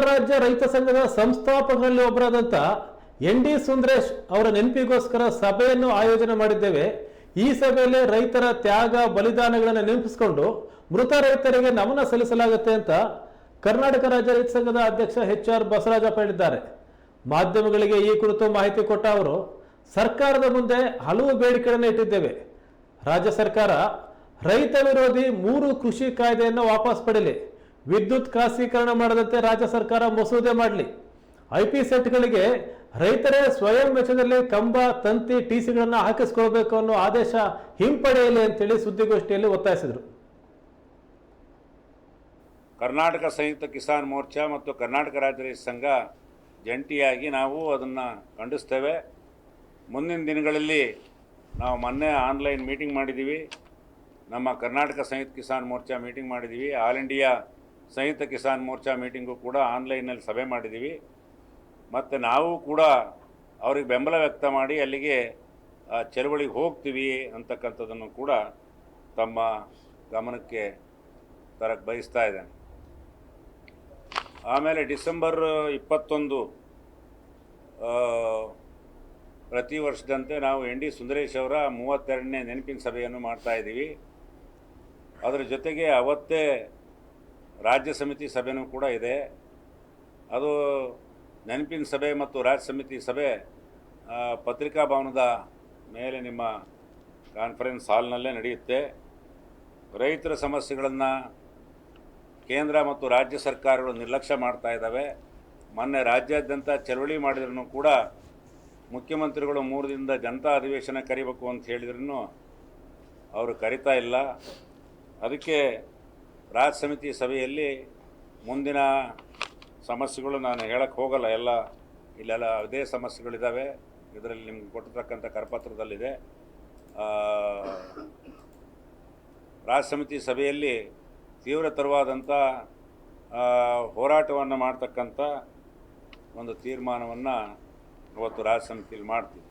ರಾಜ್ಯ ರೈತ ಸಂಘದ ಸಂಸ್ಥಾಪಕರಲ್ಲಿ ಒಬ್ಬರಾದಂತ ಎನ್ ಡಿ ಸುಂದರೇಶ್ ಅವರ ನೆನಪಿಗೋಸ್ಕರ ಸಭೆಯನ್ನು ಆಯೋಜನೆ ಮಾಡಿದ್ದೇವೆ. ಈ ಸಭೆಯಲ್ಲಿ ರೈತರ ತ್ಯಾಗ, ಬಲಿದಾನಗಳನ್ನು ನೆನಪಿಸಿಕೊಂಡು ಮೃತ ರೈತರಿಗೆ ನಮನ ಸಲ್ಲಿಸಲಾಗುತ್ತೆ ಅಂತ ಕರ್ನಾಟಕ ರಾಜ್ಯ ರೈತ ಸಂಘದ ಅಧ್ಯಕ್ಷ ಎಚ್ ಆರ್ ಬಸವರಾಜಪ್ಪ ಹೇಳಿದ್ದಾರೆ. ಮಾಧ್ಯಮಗಳಿಗೆ ಈ ಕುರಿತು ಮಾಹಿತಿ ಕೊಟ್ಟ ಅವರು, ಸರ್ಕಾರದ ಮುಂದೆ ಹಲವು ಬೇಡಿಕೆಗಳನ್ನು ಇಟ್ಟಿದ್ದೇವೆ. ರಾಜ್ಯ ಸರ್ಕಾರ ರೈತ ವಿರೋಧಿ ಮೂರು ಕೃಷಿ ಕಾಯ್ದೆಯನ್ನು ವಾಪಸ್ ಪಡೆಯಲಿ ವಿದ್ಯುತ್ ಖಾಸಗೀಕರಣ ಮಾಡದಂತೆ ರಾಜ್ಯ ಸರ್ಕಾರ ಮಸೂದೆ ಮಾಡಲಿ. ಐ ಪಿ ಸೆಟ್ಗಳಿಗೆ ರೈತರೇ ಸ್ವಯಂ ವೆಚ್ಚದಲ್ಲಿ ಕಂಬ, ತಂತಿ ಟಿಸಿಗಳನ್ನು ಹಾಕಿಸ್ಕೊಳ್ಬೇಕು ಅನ್ನೋ ಆದೇಶ ಹಿಂಪಡೆಯಲಿ ಅಂತೇಳಿ ಸುದ್ದಿಗೋಷ್ಠಿಯಲ್ಲಿ ಒತ್ತಾಯಿಸಿದರು. ಕರ್ನಾಟಕ ಸಂಯುಕ್ತ ಕಿಸಾನ್ ಮೋರ್ಚಾ ಮತ್ತು ಕರ್ನಾಟಕ ರಾಜ್ಯ ರೈತ ಸಂಘ ಜಂಟಿಯಾಗಿ ನಾವು ಅದನ್ನು ಖಂಡಿಸ್ತೇವೆ. ಮುಂದಿನ ದಿನಗಳಲ್ಲಿ ನಾವು ಮೊನ್ನೆ ಆನ್ಲೈನ್ ಮೀಟಿಂಗ್ ಮಾಡಿದ್ದೀವಿ. ನಮ್ಮ ಕರ್ನಾಟಕ ಸಂಯುಕ್ತ ಕಿಸಾನ್ ಮೋರ್ಚಾ ಮೀಟಿಂಗ್ ಮಾಡಿದ್ದೀವಿ. All India Samyukta Kisan Morcha meeting ಕೂಡ ಆನ್ಲೈನಲ್ಲಿ ಸಭೆ ಮಾಡಿದ್ದೀವಿ. ಮತ್ತು ನಾವು ಕೂಡ ಅವ್ರಿಗೆ ಬೆಂಬಲ ವ್ಯಕ್ತ ಮಾಡಿ ಅಲ್ಲಿಗೆ ಚಳವಳಿಗೆ ಹೋಗ್ತೀವಿ ಅಂತಕ್ಕಂಥದ್ದನ್ನು ಕೂಡ ತಮ್ಮ ಗಮನಕ್ಕೆ ತರಕ್ಕೆ ಬಯಸ್ತಾ ಇದ್ದೇನೆ. ಆಮೇಲೆ ಡಿಸೆಂಬರ್ ಇಪ್ಪತ್ತೊಂದು ಪ್ರತಿ ವರ್ಷದಂತೆ ನಾವು ಎನ್ ಡಿ ಸುಂದರೇಶ್ ಅವರ ಮೂವತ್ತೆರಡನೇ ನೆನಪಿನ ಸಭೆಯನ್ನು ಮಾಡ್ತಾಯಿದ್ದೀವಿ ಅದರ ಜೊತೆಗೆ ಅವತ್ತೇ ರಾಜ್ಯ ಸಮಿತಿ ಸಭೆನೂ ಕೂಡ ಇದೆ. ಅದು ನೆನಪಿನ ಸಭೆ ಮತ್ತು ರಾಜ್ಯ ಸಮಿತಿ ಸಭೆ ಪತ್ರಿಕಾ ಭವನದ ಮೇಲೆ ನಿಮ್ಮ ಕಾನ್ಫರೆನ್ಸ್ ಹಾಲ್ನಲ್ಲೇ ನಡೆಯುತ್ತೆ. ರೈತರ ಸಮಸ್ಯೆಗಳನ್ನು ಕೇಂದ್ರ ಮತ್ತು ರಾಜ್ಯ ಸರ್ಕಾರಗಳು ನಿರ್ಲಕ್ಷ್ಯ ಮಾಡ್ತಾ ಇದ್ದಾವೆ. ಮೊನ್ನೆ ರಾಜ್ಯಾದ್ಯಂತ ಚಳವಳಿ ಮಾಡಿದ್ರೂ ಕೂಡ ಮುಖ್ಯಮಂತ್ರಿಗಳು ಮೂರು ದಿನದ ಜನತಾ ಅಧಿವೇಶನ ಕರಿಬೇಕು ಅಂತ ಹೇಳಿದ್ರೂ ಅವರು ಕರಿತಾ ಇಲ್ಲ. ಅದಕ್ಕೆ ರಾಜ್ಯ ಸಮಿತಿ ಸಭೆಯಲ್ಲಿ ಮುಂದಿನ ಸಮಸ್ಯೆಗಳು ನಾನು ಹೇಳಕ್ಕೆ ಹೋಗಲ್ಲ. ಎಲ್ಲ ಇಲ್ಲೆಲ್ಲ ಅದೇ ಸಮಸ್ಯೆಗಳಿದ್ದಾವೆ ಇದರಲ್ಲಿ ನಿಮ್ಗೆ ಕೊಟ್ಟಿರ್ತಕ್ಕಂಥ ಕರಪತ್ರದಲ್ಲಿದೆ. ರಾಜ್ಯ ಸಮಿತಿ ಸಭೆಯಲ್ಲಿ ತೀವ್ರತರವಾದಂಥ ಹೋರಾಟವನ್ನು ಮಾಡ್ತಕ್ಕಂಥ ಒಂದು ತೀರ್ಮಾನವನ್ನು ಇವತ್ತು ರಾಜ್ಯ ಸಮಿತಿಯಲ್ಲಿ ಮಾಡ್ತೀವಿ.